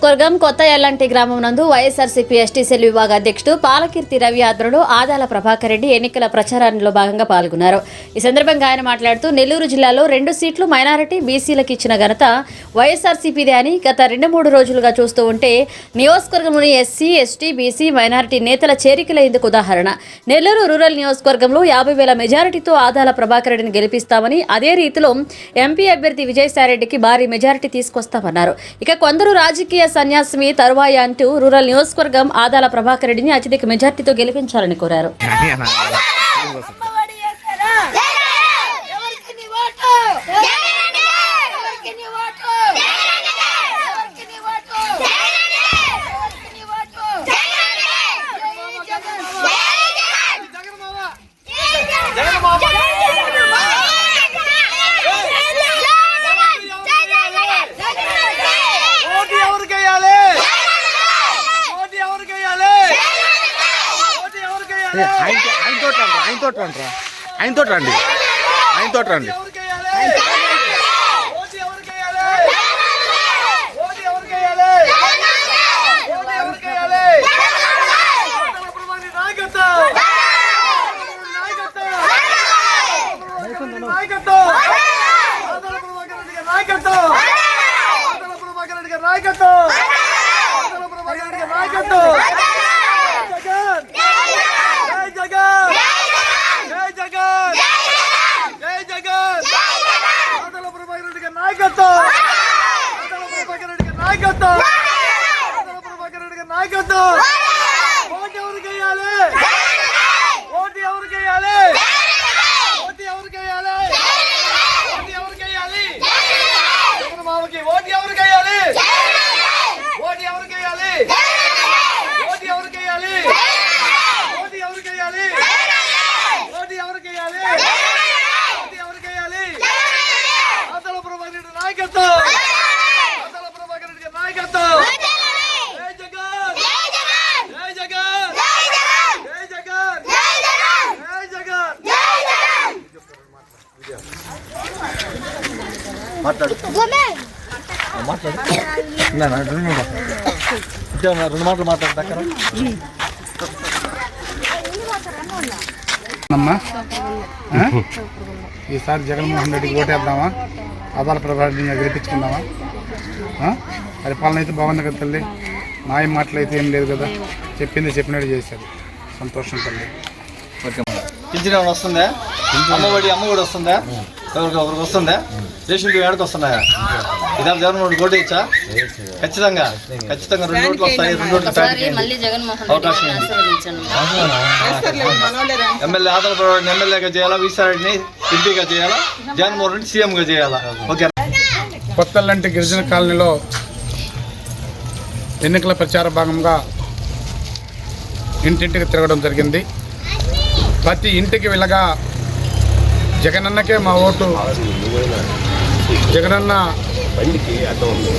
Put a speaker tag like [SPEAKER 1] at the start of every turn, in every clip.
[SPEAKER 1] నియోజకవర్గం కొత్త ఎల్లంటి గ్రామం నందు వైఎస్ఆర్సీపీ ఎస్టీ సెల్ విభాగ అధ్యక్షుడు పాలకీర్తి రవి ఆధ్వర్యంలో ఆదాల ప్రభాకర్ రెడ్డి ఎన్నికల ప్రచారంలో భాగంగా పాల్గొన్నారు. ఈ సందర్భంగా ఆయన మాట్లాడుతూ నెల్లూరు జిల్లాలో రెండు సీట్లు మైనారిటీ బీసీలకు ఇచ్చిన ఘనత వైఎస్ఆర్సీపీదే అని గత రెండు మూడు రోజులుగా చూస్తూ ఉంటే నియోజకవర్గంలోని ఎస్సీ ఎస్టీ బీసీ మైనారిటీ నేతల చేరికలే ఇందుకు ఉదాహరణ. నెల్లూరు రూరల్ నియోజకవర్గంలో యాభై వేల మెజారిటీతో ఆదాల ప్రభాకర్ రెడ్డిని గెలిపిస్తామని అదే రీతిలో ఎంపీ అభ్యర్థి విజయసాయిరెడ్డికి భారీ మెజారిటీ తీసుకొస్తామన్నారు. ఇక కొందరు రాజకీయ సన్యాసిమి తరువాయి అంటూ రూరల్ నియోజకవర్గం ఆదాల ప్రభాకర్ రెడ్డిని అత్యధిక మెజార్టీతో గెలిపించాలని కోరారు
[SPEAKER 2] అమ్మఒడి వేశారా? ఎవరికి నీ ఓటు? ఎవరికి నీ ఓటు? ఎవరికి నీ ఓటు? ఎవరికి నీ ఓటు? జై జగన్.
[SPEAKER 3] ఓటు ఎవరికేయాలి ఓటు ఎవరికేయాలి ఓటు ఎవరికేయాలి
[SPEAKER 4] ఆయన ఆయనతో రండి ఆయనతో రండి ఆయనతో రండి. ఆయనతో రండి
[SPEAKER 3] ఎవరికేయాలి ఓటు ఎవరికేయాలి ఓటు ఎవరికేయాలి ఓటు ఎవరికేయాలి ఓటల ప్రభాని నాయకత్వం నాయకత్వం నాయకత్వం ఆదల ప్రభాకర్ రెడ్డి గారి నాయకత్వం ఆదల ప్రభాకర్ రెడ్డి గారి నాయకత్వం ఆదల ప్రభాకర్ రెడ్డి గారి నాయకత్వం జగన్ జై జగన్ జై జగన్ జై జగన్ ఆదల ప్రభాకర్ రెడ్డి గారి నాయకత్వం ఆదల ప్రభాకర్ రెడ్డి గారి నాయకత్వం ఆదల ప్రభాకర్ రెడ్డి గారి నాయకత్వం ఓటు ఎవరికి వేయాలి ఓటు ఎవరికి వేయాలి ఓటు ఎవరికి వేయాలి ఓటు ఎవరికి వేయాలి జగన్ మామకి ఓటు ఎవరికి వేయాలి ఓటు ఎవరికి వేయాలి ఓటు ఎవరికి వేయాలి ఓటు ఎవరికి వేయాలి ఓటు ఎవరికి వేయాలి ఓటు ఎవరికి వేయాలి ఆదల ప్రభాకర్ రెడ్డి నాయకత్వం ఆదల ప్రభాకర్ రెడ్డి గారి నాయకత్వం జై జగన్ జై జగన్ జై జగన్ జై జగన్ మాట్లాడు. మాట్లాడు. రెండు మాటలు
[SPEAKER 5] అమ్మా. ఆ? ఈసారి జగన్మోహన్ రెడ్డికి ఓటేద్దామా? అదాల ప్రభావితంగా గెలిపించుకుందామా? ఆ? పరిపాలన అయితే బాగుంది కదా తల్లి. మాయ మాటలు అయితే ఏం లేదు కదా. చెప్పింది చెప్పినట్టు చేశారు. సంతోషం తల్లి.
[SPEAKER 3] పింఛన్ ఏమైనా వస్తుందా? అమ్మఒడి అమ్మఒడి వస్తుందా? ఎవరికి ఒకరికి వస్తుందా? రేషన్ బియ్యం ఏడకి వస్తున్నాయా? ఇదా జగన్మోహన్ రెడ్డి ఓటు ఇచ్చా? ఖచ్చితంగా. ఖచ్చితంగా రెండు ఓట్లు వస్తాయి రెండు అవకాశం ఎమ్మెల్యే ప్రవాడిని ఎమ్మెల్యేగా చేయాలా వీసారెడ్డిని ఎంపీగా చేయాలా జగన్మోహన్ రెడ్డి సీఎంగా చేయాలా? ఓకే.
[SPEAKER 5] కొత్తల్లంటి గిరిజన కాలనీలో ఎన్నికల ప్రచార భాగంగా ఇంటింటికి తిరగడం జరిగింది. ప్రతి ఇంటికి వెళ్ళగా జగనన్నకే మా ఓటు. జగనన్న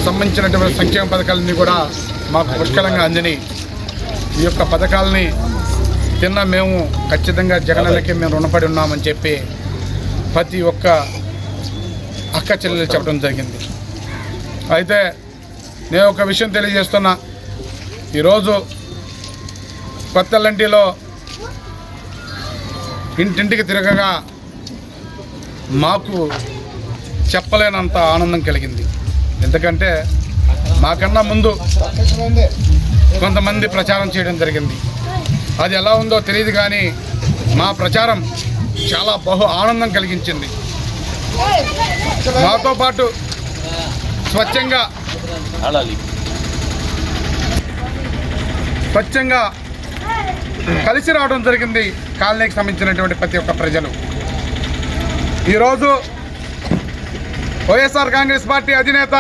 [SPEAKER 5] సంబంధించినటువంటి సంక్షేమ పథకాలన్నీ కూడా మాకు పుష్కలంగా అందిని. ఈ యొక్క పథకాలని తిన్న మేము ఖచ్చితంగా జగనన్నకే మేము రుణపడి ఉన్నామని చెప్పి ప్రతి ఒక్క అక్క చెల్లెలు చెప్పడం జరిగింది. అయితే నేను ఒక విషయం తెలియజేస్తున్నా. ఈరోజు కొత్తలంటిలో ఇంటింటికి తిరగగా మాకు చెప్పలేనంత ఆనందం కలిగింది. ఎందుకంటే మాకన్నా ముందు కొంతమంది ప్రచారం చేయడం జరిగింది. అది ఎలా ఉందో తెలియదు కానీ మా ప్రచారం చాలా బహు ఆనందం కలిగించింది. మాతో పాటు స్వచ్ఛంగా స్వచ్ఛంగా కలిసి రావడం జరిగింది కాలనీకి సంబంధించినటువంటి ప్రతి ఒక్క ప్రజలు. ఈరోజు వైఎస్ఆర్ కాంగ్రెస్ పార్టీ అధినేత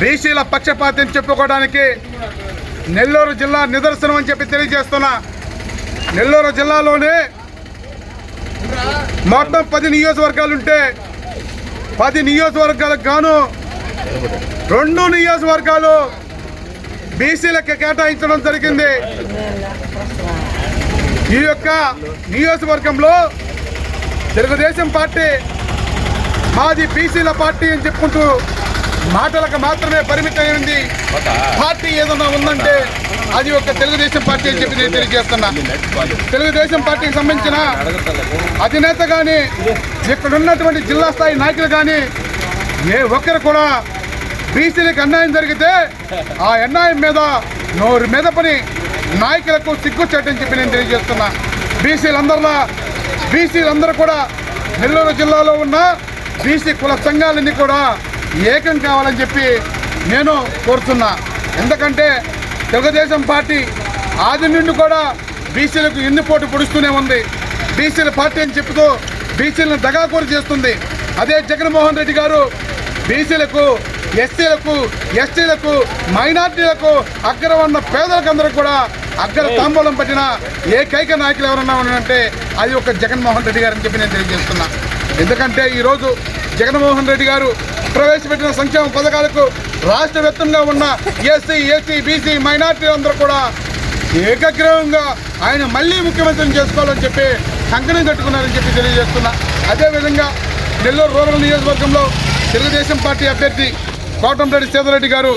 [SPEAKER 5] బీసీల పక్షపాతం చెప్పుకోవడానికి నెల్లూరు జిల్లా నిదర్శనం అని చెప్పి తెలియజేస్తున్నా. నెల్లూరు జిల్లాలోనే మొత్తం పది నియోజకవర్గాలుంటే పది నియోజకవర్గాలకు గాను రెండు నియోజకవర్గాలు బీసీలకు కేటాయించడం జరిగింది. ఈ యొక్క నియోజకవర్గంలో తెలుగుదేశం పార్టీ మాది బీసీల పార్టీ అని చెప్పుకుంటూ మాటలకు మాత్రమే పరిమితమైంది పార్టీ ఏదైనా ఉందంటే అది ఒక తెలుగుదేశం పార్టీ అని చెప్పి నేను తెలియజేస్తున్నా. తెలుగుదేశం పార్టీకి సంబంధించిన అధినేత కానీ ఇక్కడ ఉన్నటువంటి జిల్లా స్థాయి నాయకులు కానీ ఏ ఒక్కరు కూడా బీసీలకు అన్యాయం జరిగితే ఆ అన్యాయం మీద నోరు మీద పని నాయకులకు సిగ్గుచ్చేటని చెప్పి నేను తెలియజేస్తున్నా. బీసీలందరిలో బీసీలందరూ కూడా నెల్లూరు జిల్లాలో ఉన్న బీసీ కుల సంఘాలన్నీ కూడా ఏకం కావాలని చెప్పి నేను కోరుతున్నా. ఎందుకంటే తెలుగుదేశం పార్టీ ఆది నుండి కూడా బీసీలకు ఎన్ని పోటు పొడుస్తూనే ఉంది. బీసీల పార్టీ అని చెప్తూ బీసీలను దగాకూరు చేస్తుంది. అదే జగన్మోహన్ రెడ్డి గారు బీసీలకు ఎస్సీలకు ఎస్టీలకు మైనార్టీలకు అగ్రవన్న పేదలకు అందరూ కూడా అగ్ర తాంబూలం పట్టిన ఏకైక నాయకులు ఎవరన్నా ఉన్నారంటే అది ఒక జగన్మోహన్ రెడ్డి గారు అని చెప్పి నేను తెలియజేస్తున్నా. ఎందుకంటే ఈరోజు జగన్మోహన్ రెడ్డి గారు ప్రవేశపెట్టిన సంక్షేమ పథకాలకు రాష్ట్ర వ్యాప్తంగా ఉన్న ఎస్సీ ఎస్సీ బీసీ మైనార్టీ అందరూ కూడా ఏకగ్రీవంగా ఆయన మళ్ళీ ముఖ్యమంత్రిని చేసుకోవాలని చెప్పి కంకణం కట్టుకున్నారని చెప్పి తెలియజేస్తున్నా. అదేవిధంగా నెల్లూరు రూరల్ నియోజకవర్గంలో తెలుగుదేశం పార్టీ అభ్యర్థి కోటంరెడ్డి సీతారెడ్డి గారు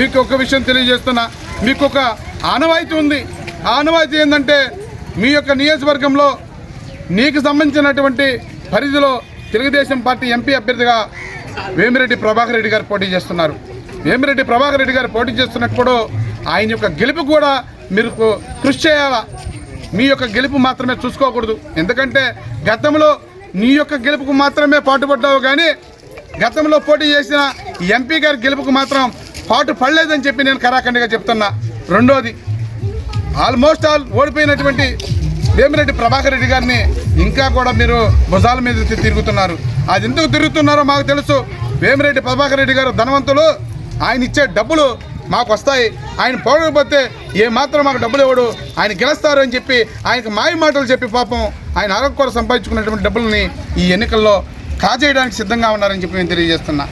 [SPEAKER 5] మీకు ఒక విషయం తెలియజేస్తున్నా. మీకు ఒక ఆనవాయితీ ఉంది. ఆనవాయితీ ఏంటంటే మీ యొక్క నియోజకవర్గంలో నీకు సంబంధించినటువంటి పరిధిలో తెలుగుదేశం పార్టీ ఎంపీ అభ్యర్థిగా వేమిరెడ్డి ప్రభాకర్ రెడ్డి గారు పోటీ చేస్తున్నారు. వేమిరెడ్డి ప్రభాకర్ రెడ్డి గారు పోటీ చేస్తున్నప్పుడు ఆయన యొక్క గెలుపు కూడా మీరు కృషి చేయాలా? మీ యొక్క గెలుపు మాత్రమే చూసుకోకూడదు. ఎందుకంటే గతంలో నీ యొక్క గెలుపుకు మాత్రమే పాటుపడ్డావు కానీ గతంలో పోటీ చేసిన ఎంపీ గారి గెలుపుకు మాత్రం పాటు పడలేదని చెప్పి నేను కరాఖండిగా చెప్తున్నా. రెండోది ఆల్మోస్ట్ ఆల్ ఓడిపోయినటువంటి వేమిరెడ్డి ప్రభాకర్ రెడ్డి గారిని ఇంకా కూడా మీరు భుజాల మీద తిరుగుతున్నారు. అది ఎందుకు తిరుగుతున్నారో మాకు తెలుసు. వేమిరెడ్డి ప్రభాకర్ రెడ్డి గారు ధనవంతులు. ఆయన ఇచ్చే డబ్బులు మాకు వస్తాయి. ఆయన పోడకపోతే ఏమాత్రం మాకు డబ్బులు ఇవ్వడు. ఆయన గెలుస్తారు అని చెప్పి ఆయనకు మాయ మాటలు చెప్పి పాపం ఆయన ఆరోగ్య సంపాదించుకున్నటువంటి డబ్బుల్ని ఈ ఎన్నికల్లో కాజేయడానికి సిద్ధంగా ఉన్నారని చెప్పి నేను తెలియజేస్తున్నా.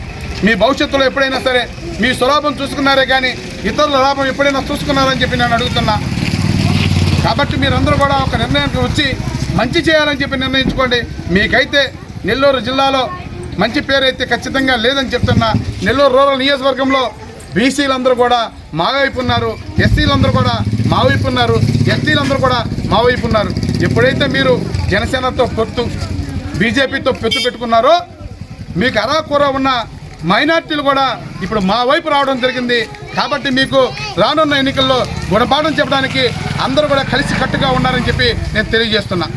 [SPEAKER 5] మీ భవిష్యత్తులో ఎప్పుడైనా సరే మీ స్వలాభం చూసుకున్నారే కానీ ఇతరుల లాభం ఎప్పుడైనా చూసుకున్నారని చెప్పి నేను అడుగుతున్నా. కాబట్టి మీరందరూ కూడా ఒక నిర్ణయానికి వచ్చి మంచి చేయాలని చెప్పి నిర్ణయించుకోండి. మీకైతే నెల్లూరు జిల్లాలో మంచి పేరైతే ఖచ్చితంగా లేదని చెప్తున్నా. నెల్లూరు రూరల్ నియోజకవర్గంలో బీసీలందరూ కూడా మా వైపు ఉన్నారు. ఎస్సీలందరూ కూడా మా వైపు ఉన్నారు. ఎస్టీలందరూ కూడా మా వైపు ఉన్నారు. ఎప్పుడైతే మీరు జనసేనతో పొత్తు బీజేపీతో పొత్తు పెట్టుకున్నారో మీకు అరాకూర ఉన్న మైనార్టీలు కూడా ఇప్పుడు మా వైపు రావడం జరిగింది. కాబట్టి మీకు రానున్న ఎన్నికల్లో గుణపాఠం చెప్పడానికి అందరూ కూడా కలిసి కట్టుగా ఉన్నారని చెప్పి నేను తెలియజేస్తున్నా.